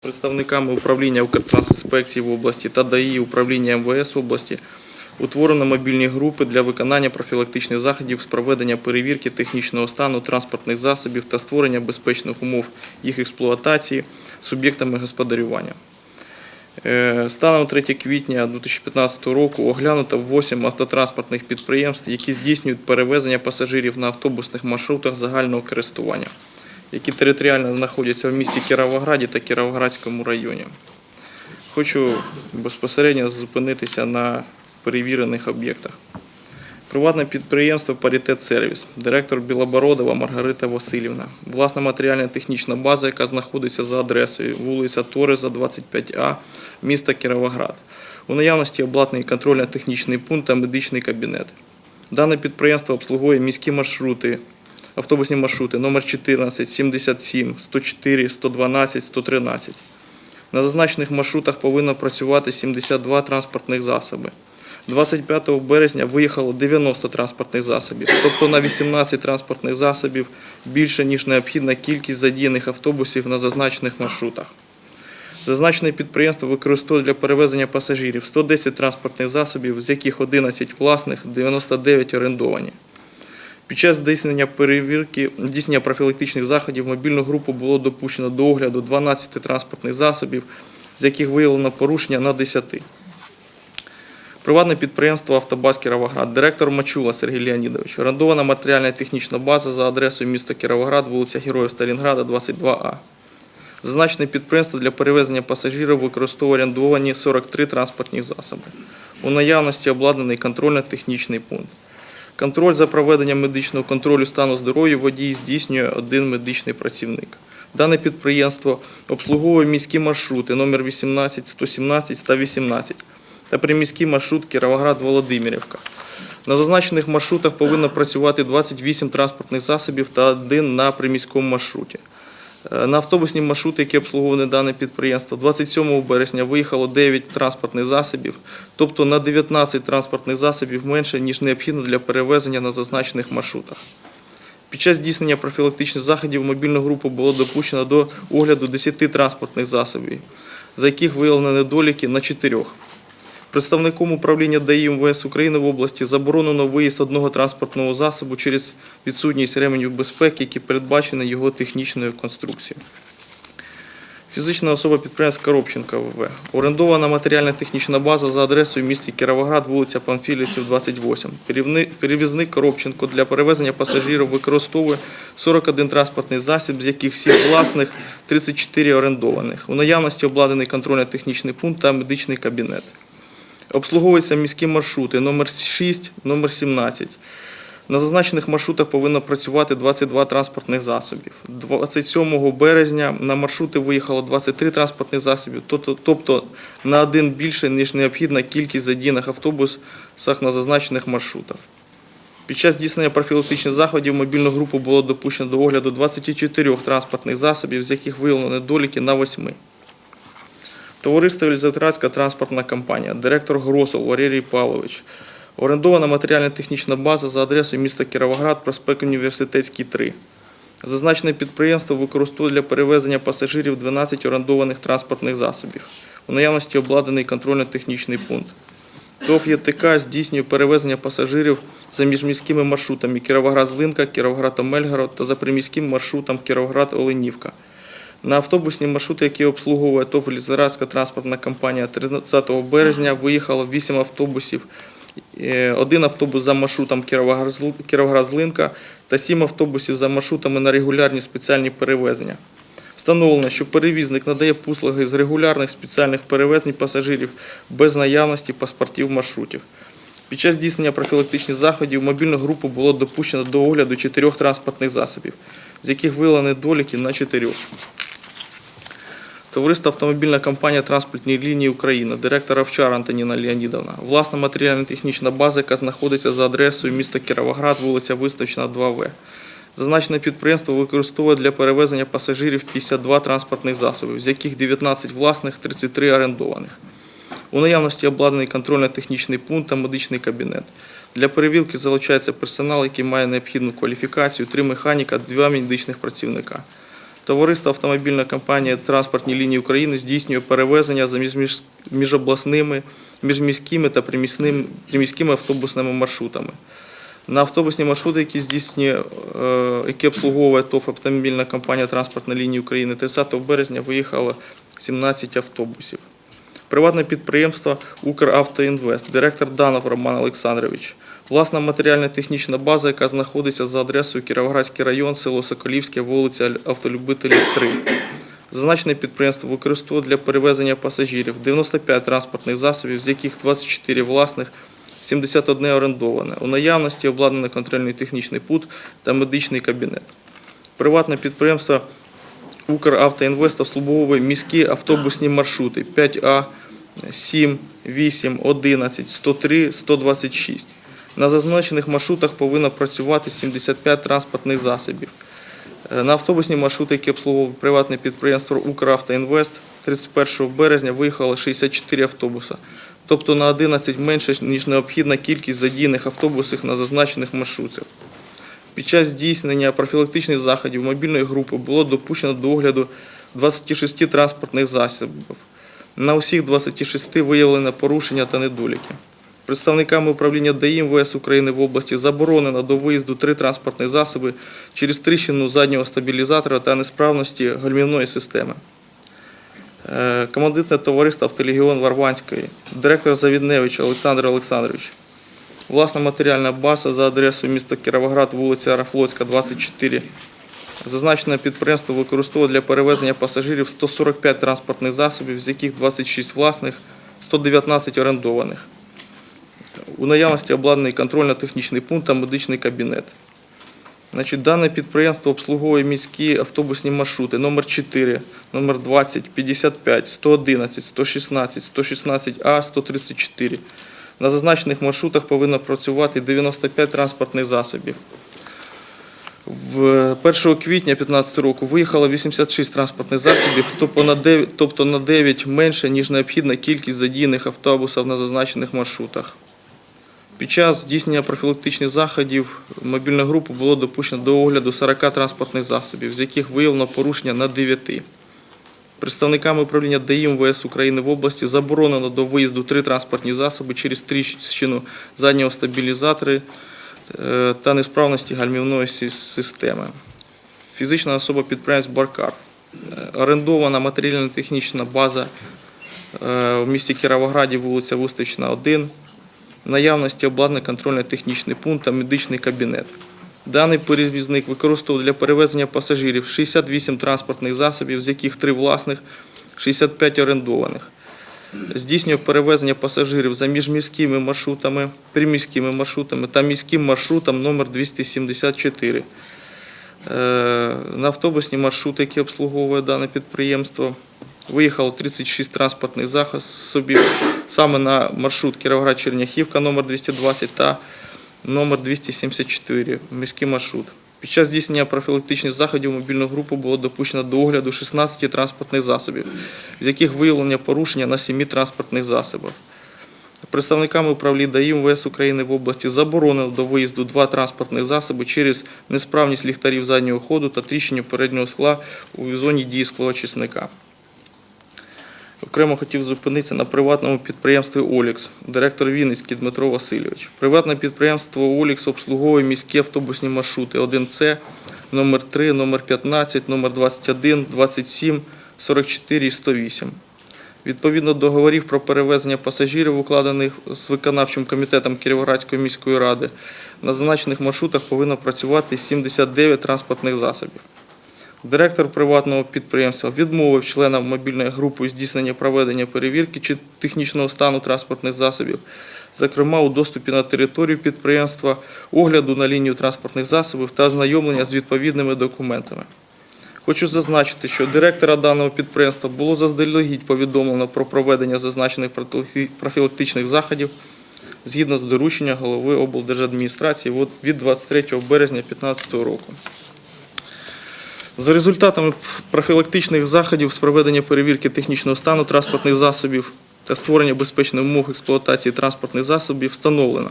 Представниками управління Укртрансінспекції в області та ДАІ управління МВС області утворено мобільні групи для виконання профілактичних заходів з проведення перевірки технічного стану транспортних засобів та створення безпечних умов їх експлуатації суб'єктами господарювання. Е, Станом 3 квітня 2015 року оглянуто 8 автотранспортних підприємств, які здійснюють перевезення пасажирів на автобусних маршрутах загального користування які територіально знаходяться в місті Кіровограді та Кіровоградському районі. Хочу безпосередньо зупинитися на перевірених об'єктах. Приватне підприємство Паритет Сервіс, директор Білобородова Маргарита Васильівна, власна матеріально-технічна база, яка знаходиться за адресою вулиця Тореза, 25А, міста Кіровоград. У наявності обладнаний контрольно-технічний пункт та медичний кабінет. Дане підприємство обслуговує міські маршрути, автобусні маршрути номер 14, 77, 104, 112, 113. На зазначених маршрутах повинно працювати 72 транспортних засоби. 25 березня виїхало 90 транспортних засобів, тобто на 18 транспортних засобів більше, ніж необхідна кількість задіяних автобусів на зазначених маршрутах. Зазначене підприємство використовує для перевезення пасажирів 110 транспортних засобів, з яких 11 власних, 99 орендовані. Під час здійснення перевірки здійснення профілактичних заходів мобільну групу було допущено до огляду 12 транспортних засобів, з яких виявлено порушення на 10. Приватне підприємство «Автобаз Кіровоград», директор Мачула Сергій Леонідович, орендована матеріальна технічна база за адресою міста Кіровоград, вулиця Героїв Сталінграда, 22А. Зазначене підприємство для перевезення пасажирів використовує орендовані 43 транспортні засоби. У наявності обладнаний контрольно-технічний пункт. Контроль за проведенням медичного контролю стану здоров'я водій здійснює один медичний працівник. Дане підприємство обслуговує міські маршрути номер 18, 117 та 18 та приміський маршрут Кіровоград-Володимирівка. На зазначених маршрутах повинно працювати 28 транспортних засобів та один на приміському маршруті. Е, На автобусні маршрути, які обслуговували дане підприємство, 27 березня виїхало 9 транспортних засобів, тобто на 19 транспортних засобів менше, ніж необхідно для перевезення на зазначених маршрутах. Під час здійснення профілактичних заходів мобільну групу було допущено до огляду 10 транспортних засобів, за яких виявлено недоліки на 4. Представником управління ДАІ МВС України в області заборонено виїзд одного транспортного засобу через відсутність ременів безпеки, які передбачені його технічною конструкцією. Фізична особа підприємства Коробченка ВВ. Орендована матеріально-технічна база за адресою місті Кіровоград, вулиця Памфілівців, 28. Перевізник Коробченко для перевезення пасажирів використовує 41 транспортний засіб, з яких 7 власних, 34 орендованих. У наявності обладнаний контрольно-технічний пункт та медичний кабінет. Обслуговуються міські маршрути номер 6, номер 17. На зазначених маршрутах повинно працювати 22 транспортних засобів. 27 березня на маршрути виїхало 23 транспортних засобів, тобто- на один більше, ніж необхідна кількість задіяних автобусах на зазначених маршрутах. Під час здійснення профілактичних заходів мобільну групу було допущено до огляду 24 транспортних засобів, з яких виявлено недоліки на 8. Товариство Єлизаветградська транспортна компанія, директор Гросов Валерій Павлович. Орендована матеріально-технічна база за адресою міста Кіровоград, проспект Університетський 3. Зазначене підприємство використовує для перевезення пасажирів 12 орендованих транспортних засобів. У наявності обладнаний контрольно-технічний пункт. ТОВ ЄТК здійснює перевезення пасажирів за міжміськими маршрутами Кіровоград-Злинка, Кіровоград-Омельгород та за приміським маршрутом Кіровоград-Оленівка. На автобусні маршрути, які обслуговує ТОВ «Лізарадська транспортна компанія, 30 березня виїхало 8 автобусів, е, один автобус за маршрутом Кіровоград- Кіровоград-Злинка та 7 автобусів за маршрутами на регулярні спеціальні перевезення. Встановлено, що перевізник надає послуги з регулярних спеціальних перевезень пасажирів без наявності паспортів маршрутів. Під час здійснення профілактичних заходів мобільну групу було допущено до огляду чотирьох транспортних засобів, з яких виявлені недоліки на чотирьох. Товариство автомобільна компанія транспортні лінії Україна, директор Овчар Антоніна Леонідовна, власна матеріально-технічна база, яка знаходиться за адресою міста Кіровоград, вулиця Виставчна, 2В. Зазначене підприємство використовує для перевезення пасажирів 52 транспортних засобів, з яких 19 власних, 33 орендованих. У наявності обладнаний контрольно-технічний пункт та медичний кабінет. Для перевірки залучається персонал, який має необхідну кваліфікацію, три механіка, два медичних працівника. Товариство автомобільна компанія Транспортні лінії України здійснює перевезення за між- між- міжобласними, міжміськими та приміськими автобусними маршрутами. На автобусні маршрути, які здійснює, е, які обслуговує ТОВ автомобільна компанія Транспортна лінії України, 30 березня виїхало 17 автобусів. Приватне підприємство «Укравтоінвест», директор Данов Роман Олександрович. Власна матеріально-технічна база, яка знаходиться за адресою Кіровоградський район, село Соколівське, вулиця Автолюбителів 3. Зазначене підприємство використовує для перевезення пасажирів 95 транспортних засобів, з яких 24 власних, 71 орендоване. У наявності обладнаний контрольний технічний пункт та медичний кабінет. Приватне підприємство Укравтоінвест обслуговує міські автобусні маршрути 5А, 7, 8, 11, 103, 126. На зазначених маршрутах повинно працювати 75 транспортних засобів. Е, На автобусні маршрути, які обслуговує приватне підприємство «Укравтоінвест», 31 березня виїхало 64 автобуса, тобто на 11 менше, ніж необхідна кількість задійних автобусів на зазначених маршрутах. Під час здійснення профілактичних заходів мобільної групи було допущено до огляду 26 транспортних засобів. На усіх 26 виявлено порушення та недоліки. Представниками управління ДАІ МВС України в області заборонено до виїзду три транспортні засоби через тріщину заднього стабілізатора та несправності гальмівної системи. Е, Командитне товариство «Автолегіон Варванської», директор Завідневич Олександр Олександрович. Власна матеріальна база за адресою міста Кіровоград, вулиця Аерофлотська, 24. Зазначене підприємство використовує для перевезення пасажирів 145 транспортних засобів, з яких 26 власних, 119 орендованих. У наявності обладнаний контрольно-технічний пункт та медичний кабінет. Значить, дане підприємство обслуговує міські автобусні маршрути номер 4, номер 20, 55, 111, 116, 116А, 134. На зазначених маршрутах повинно працювати 95 транспортних засобів. В 1 квітня 2015 року виїхало 86 транспортних засобів, тобто на 9, тобто на 9 менше, ніж необхідна кількість задіяних автобусів на зазначених маршрутах. Під час здійснення профілактичних заходів мобільна група було допущено до огляду 40 транспортних засобів, з яких виявлено порушення на 9. Представниками управління ДАІ МВС України в області заборонено до виїзду три транспортні засоби через тріщину заднього стабілізатора е, та несправності гальмівної системи. Фізична особа підприємств Баркар. Е, Орендована матеріально-технічна база е, в місті Кіровограді, вулиця Вустична, 1. Наявності обладнаний контрольно-технічний пункт та медичний кабінет. Даний перевізник використовував для перевезення пасажирів 68 транспортних засобів, з яких 3 власних, 65 орендованих. Здійснює перевезення пасажирів за міжміськими маршрутами, приміськими маршрутами та міським маршрутом номер 274. Е, На автобусні маршрути, які обслуговує дане підприємство, виїхало 36 транспортних засобів саме на маршрут Кіровоград-Черняхівка номер 220 та номер 274 міський маршрут. Під час здійснення профілактичних заходів мобільну групу було допущено до огляду 16 транспортних засобів, з яких виявлення порушення на 7 транспортних засобах. Представниками управління ДАІ МВС України в області заборонено до виїзду два транспортних засоби через несправність ліхтарів заднього ходу та тріщину переднього скла у зоні дії склоочисника. Окремо хотів зупинитися на приватному підприємстві Олікс, директор Вінницький Дмитро Васильович. Приватне підприємство Олікс обслуговує міські автобусні маршрути 1С, номер 3, номер 15, номер 21, 27, 44 і 108. Відповідно до договорів про перевезення пасажирів, укладених з виконавчим комітетом Кіровоградської міської ради, на зазначених маршрутах повинно працювати 79 транспортних засобів. Директор приватного підприємства відмовив членам мобільної групи здійснення проведення перевірки чи технічного стану транспортних засобів, зокрема у доступі на територію підприємства, огляду на лінію транспортних засобів та ознайомлення з відповідними документами. Хочу зазначити, що директора даного підприємства було заздалегідь повідомлено про проведення зазначених профілактичних заходів згідно з доручення голови облдержадміністрації від 23 березня 2015 року. За результатами профілактичних заходів з проведення перевірки технічного стану транспортних засобів та створення безпечних умов експлуатації транспортних засобів встановлено.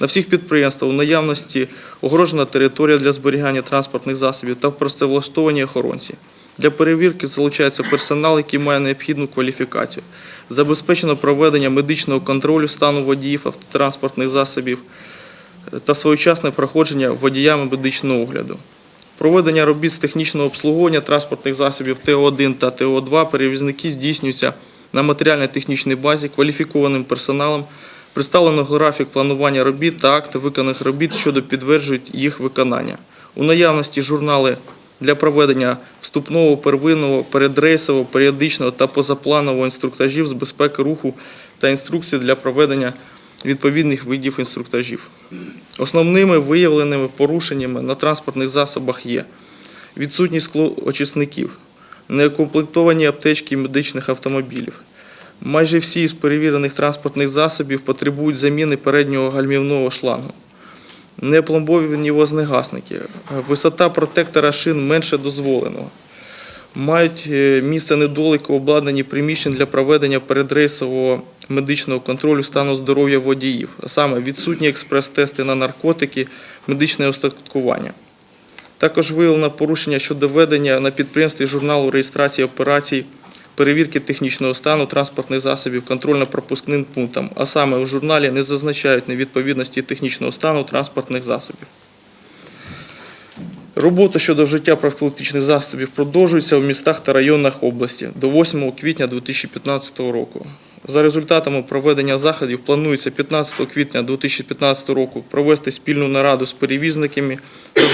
На всіх підприємствах у наявності огорожена територія для зберігання транспортних засобів та працевлаштовані охоронці. Для перевірки залучається персонал, який має необхідну кваліфікацію. Забезпечено проведення медичного контролю стану водіїв автотранспортних засобів та своєчасне проходження водіями медичного огляду. Проведення робіт з технічного обслуговування транспортних засобів ТО1 та ТО2 перевізники здійснюються на матеріально-технічній базі кваліфікованим персоналом, представлено графік планування робіт та акти виконаних робіт, що підтверджують їх виконання. У наявності журнали для проведення вступного, первинного, передрейсового, періодичного та позапланового інструктажів з безпеки руху та інструкцій для проведення відповідних видів інструктажів. Основними виявленими порушеннями на транспортних засобах є відсутність склоочисників, неукомплектовані аптечки медичних автомобілів. Майже всі з перевірених транспортних засобів потребують заміни переднього гальмівного шлангу. Непломбовані вогнегасники, висота протектора шин менше дозволеного. Мають е, місце недоліки обладнані приміщень для проведення передрейсового медичного контролю стану здоров'я водіїв, а саме відсутні експрес-тести на наркотики, медичне устаткування. Також виявлено порушення щодо ведення на підприємстві журналу реєстрації операцій, перевірки технічного стану транспортних засобів контрольно-пропускним пунктам, а саме у журналі не зазначають невідповідності технічного стану транспортних засобів. Робота щодо вжиття профілактичних засобів продовжується в містах та районах області до 8 квітня 2015 року. За результатами проведення заходів планується 15 квітня 2015 року провести спільну нараду з перевізниками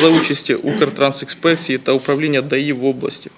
за участі Укртрансекспекції та управління ДАІ в області.